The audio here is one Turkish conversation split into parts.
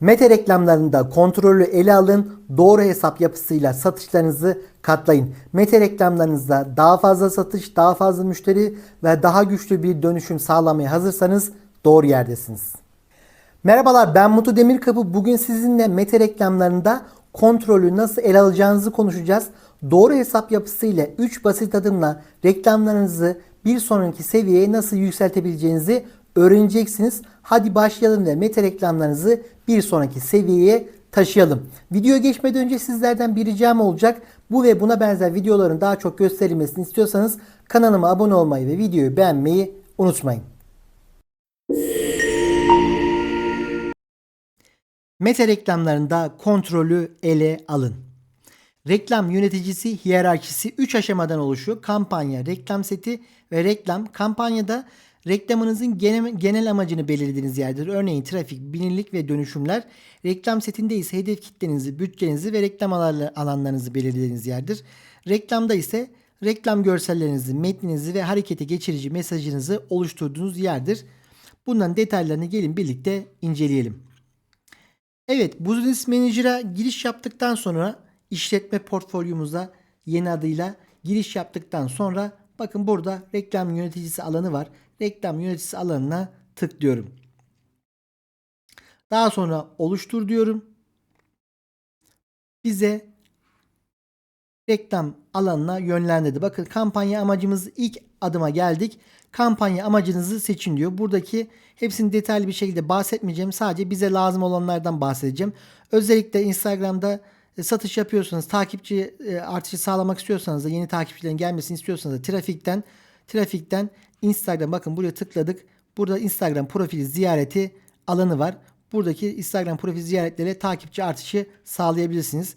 Meta reklamlarında kontrolü ele alın, doğru hesap yapısıyla satışlarınızı katlayın. Meta reklamlarınızda daha fazla satış, daha fazla müşteri ve daha güçlü bir dönüşüm sağlamaya hazırsanız doğru yerdesiniz. Merhabalar ben Mutlu Demirkapı. Bugün sizinle meta reklamlarında kontrolü nasıl ele alacağınızı konuşacağız. Doğru hesap yapısıyla 3 basit adımla reklamlarınızı bir sonraki seviyeye nasıl yükseltebileceğinizi öğreneceksiniz. Hadi başlayalım ve meta reklamlarınızı bir sonraki seviyeye taşıyalım. Videoya geçmeden önce sizlerden bir ricam olacak. Bu ve buna benzer videoların daha çok gösterilmesini istiyorsanız kanalıma abone olmayı ve videoyu beğenmeyi unutmayın. Meta reklamlarında kontrolü ele alın. Reklam yöneticisi hiyerarşisi 3 aşamadan oluşuyor. Kampanya, reklam seti ve reklam. Kampanyada reklamınızın genel, genel amacını belirlediğiniz yerdir. Örneğin trafik, bilinirlik ve dönüşümler. Reklam setinde ise hedef kitlenizi, bütçenizi ve reklam alan- alanlarınızı belirlediğiniz yerdir. Reklamda ise reklam görsellerinizi, metninizi ve harekete geçirici mesajınızı oluşturduğunuz yerdir. Bunların detaylarını gelin birlikte inceleyelim. Evet, Business Manager'a giriş yaptıktan sonra işletme portfolyomuza yeni adıyla giriş yaptıktan sonra bakın burada reklam yöneticisi alanı var. Reklam yöneticisi alanına tıklıyorum. Daha sonra oluştur diyorum. Bize reklam alanına yönlendirdi. Bakın kampanya amacımız ilk adıma geldik. Kampanya amacınızı seçin diyor. Buradaki hepsini detaylı bir şekilde bahsetmeyeceğim. Sadece bize lazım olanlardan bahsedeceğim. Özellikle Instagram'da satış yapıyorsanız, takipçi e, artışı sağlamak istiyorsanız da yeni takipçilerin gelmesini istiyorsanız da trafikten trafikten Instagram bakın buraya tıkladık. Burada Instagram profili ziyareti alanı var. Buradaki Instagram profil ziyaretlere takipçi artışı sağlayabilirsiniz.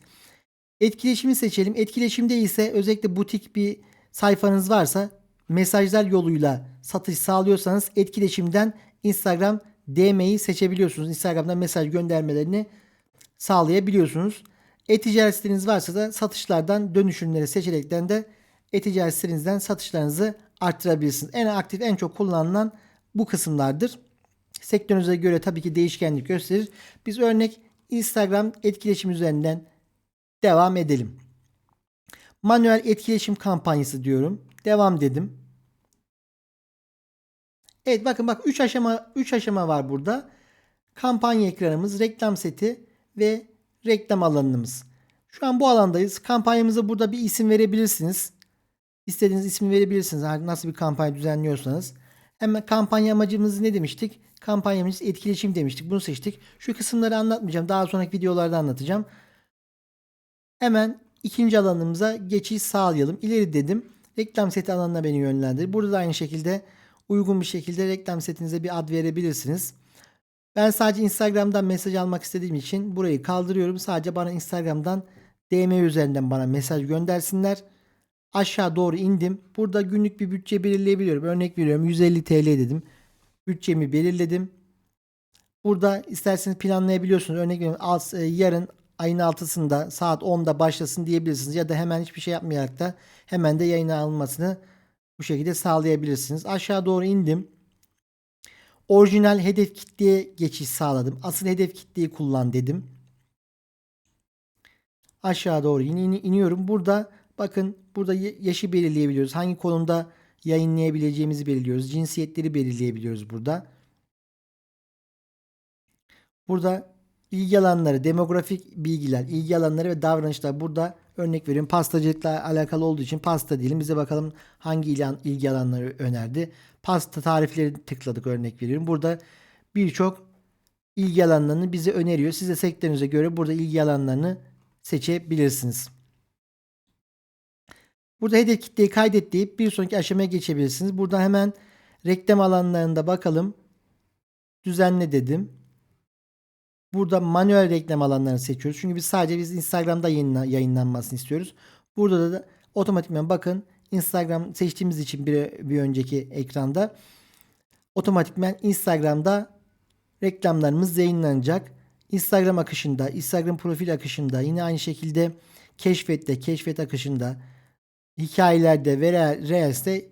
Etkileşimi seçelim. Etkileşimde ise özellikle butik bir sayfanız varsa mesajlar yoluyla satış sağlıyorsanız etkileşimden Instagram DM'yi seçebiliyorsunuz. Instagram'dan mesaj göndermelerini sağlayabiliyorsunuz. E-ticaret siteniz varsa da satışlardan dönüşümleri seçenekten de e-ticaret sitenizden satışlarınızı arttırabilirsiniz. En aktif en çok kullanılan bu kısımlardır. Sektörünüze göre tabii ki değişkenlik gösterir. Biz örnek Instagram etkileşim üzerinden devam edelim. Manuel etkileşim kampanyası diyorum. Devam dedim. Evet bakın bak 3 aşama 3 aşama var burada. Kampanya ekranımız, reklam seti ve reklam alanımız. Şu an bu alandayız. Kampanyamıza burada bir isim verebilirsiniz. İstediğiniz ismi verebilirsiniz. Nasıl bir kampanya düzenliyorsanız. Hemen kampanya amacımız ne demiştik? Kampanyamız etkileşim demiştik. Bunu seçtik. Şu kısımları anlatmayacağım. Daha sonraki videolarda anlatacağım. Hemen ikinci alanımıza geçiş sağlayalım. İleri dedim. Reklam seti alanına beni yönlendir. Burada da aynı şekilde uygun bir şekilde reklam setinize bir ad verebilirsiniz. Ben sadece Instagram'dan mesaj almak istediğim için burayı kaldırıyorum. Sadece bana Instagram'dan DM üzerinden bana mesaj göndersinler. Aşağı doğru indim. Burada günlük bir bütçe belirleyebiliyorum. Örnek veriyorum 150 TL dedim. Bütçemi belirledim. Burada isterseniz planlayabiliyorsunuz. Örnek veriyorum alt- e, yarın ayın 6'sında saat 10'da başlasın diyebilirsiniz. Ya da hemen hiçbir şey yapmayarak da hemen de yayına alınmasını bu şekilde sağlayabilirsiniz. Aşağı doğru indim. Orijinal hedef kitleye geçiş sağladım. Asıl hedef kitleyi kullan dedim. Aşağı doğru in, in- iniyorum. Burada bakın burada yaşı belirleyebiliyoruz. Hangi konumda yayınlayabileceğimizi belirliyoruz. Cinsiyetleri belirleyebiliyoruz burada. Burada ilgi alanları, demografik bilgiler, ilgi alanları ve davranışlar burada örnek veriyorum. Pastacılıkla alakalı olduğu için pasta diyelim. Bize bakalım hangi ilan, ilgi alanları önerdi. Pasta tarifleri tıkladık örnek veriyorum. Burada birçok ilgi alanlarını bize öneriyor. Siz de sektörünüze göre burada ilgi alanlarını seçebilirsiniz. Burada hedef kitleyi kaydet deyip bir sonraki aşamaya geçebilirsiniz. Burada hemen reklam alanlarında bakalım. Düzenle dedim. Burada manuel reklam alanlarını seçiyoruz. Çünkü biz sadece biz Instagram'da yayınla, yayınlanmasını istiyoruz. Burada da otomatikman bakın Instagram seçtiğimiz için bir, bir önceki ekranda otomatikman Instagram'da reklamlarımız yayınlanacak. Instagram akışında, Instagram profil akışında yine aynı şekilde keşfette, keşfet akışında hikayelerde ve Re- Reels'te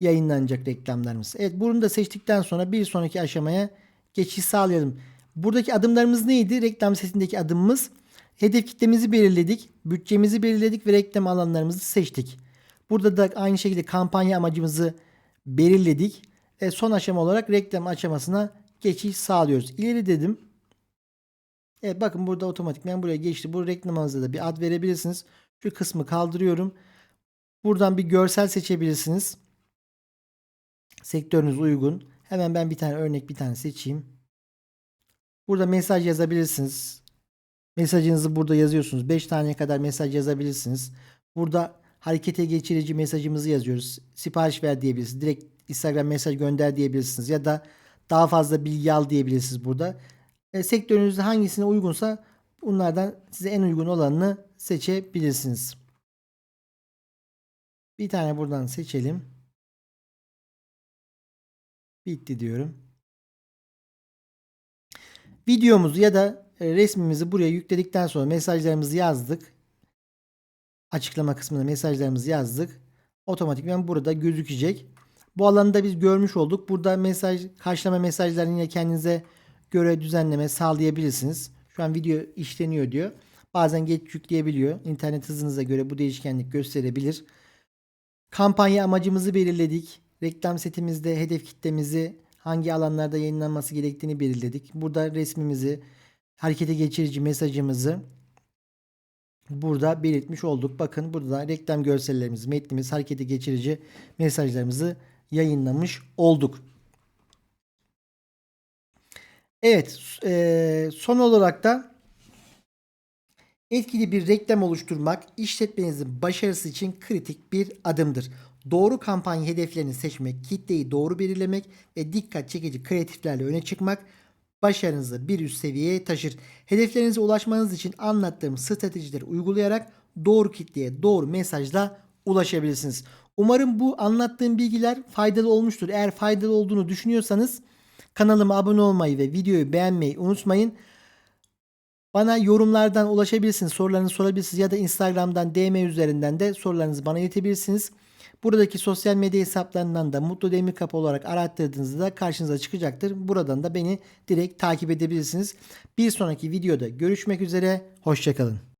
yayınlanacak reklamlarımız. Evet bunu da seçtikten sonra bir sonraki aşamaya geçiş sağlayalım. Buradaki adımlarımız neydi? Reklam setindeki adımımız hedef kitlemizi belirledik, bütçemizi belirledik ve reklam alanlarımızı seçtik. Burada da aynı şekilde kampanya amacımızı belirledik. E, son aşama olarak reklam aşamasına geçiş sağlıyoruz. İleri dedim. Evet bakın burada otomatikman buraya geçti. Bu reklamınıza da bir ad verebilirsiniz. Şu kısmı kaldırıyorum. Buradan bir görsel seçebilirsiniz. Sektörünüz uygun. Hemen ben bir tane örnek bir tane seçeyim. Burada mesaj yazabilirsiniz. Mesajınızı burada yazıyorsunuz. 5 taneye kadar mesaj yazabilirsiniz. Burada harekete geçirici mesajımızı yazıyoruz. Sipariş ver diyebilirsiniz. Direkt Instagram mesaj gönder diyebilirsiniz. Ya da daha fazla bilgi al diyebilirsiniz burada. E, sektörünüzde hangisine uygunsa bunlardan size en uygun olanını seçebilirsiniz. Bir tane buradan seçelim. Bitti diyorum. Videomuzu ya da e, resmimizi buraya yükledikten sonra mesajlarımızı yazdık. Açıklama kısmına mesajlarımızı yazdık. Otomatikman burada gözükecek. Bu alanı da biz görmüş olduk. Burada mesaj karşılama mesajlarını yine kendinize göre düzenleme sağlayabilirsiniz. Şu an video işleniyor diyor. Bazen geç yükleyebiliyor. İnternet hızınıza göre bu değişkenlik gösterebilir. Kampanya amacımızı belirledik. Reklam setimizde hedef kitlemizi hangi alanlarda yayınlanması gerektiğini belirledik. Burada resmimizi, harekete geçirici mesajımızı burada belirtmiş olduk. Bakın burada reklam görsellerimiz, metnimiz, harekete geçirici mesajlarımızı yayınlamış olduk. Evet, eee, son olarak da etkili bir reklam oluşturmak işletmenizin başarısı için kritik bir adımdır. Doğru kampanya hedeflerini seçmek, kitleyi doğru belirlemek ve dikkat çekici kreatiflerle öne çıkmak başarınızı bir üst seviyeye taşır. Hedeflerinize ulaşmanız için anlattığım stratejileri uygulayarak doğru kitleye doğru mesajla ulaşabilirsiniz. Umarım bu anlattığım bilgiler faydalı olmuştur. Eğer faydalı olduğunu düşünüyorsanız kanalıma abone olmayı ve videoyu beğenmeyi unutmayın. Bana yorumlardan ulaşabilirsiniz. Sorularınızı sorabilirsiniz ya da Instagram'dan DM üzerinden de sorularınızı bana iletebilirsiniz. Buradaki sosyal medya hesaplarından da Mutlu Demirkapı olarak arattırdığınızda karşınıza çıkacaktır. Buradan da beni direkt takip edebilirsiniz. Bir sonraki videoda görüşmek üzere. Hoşçakalın.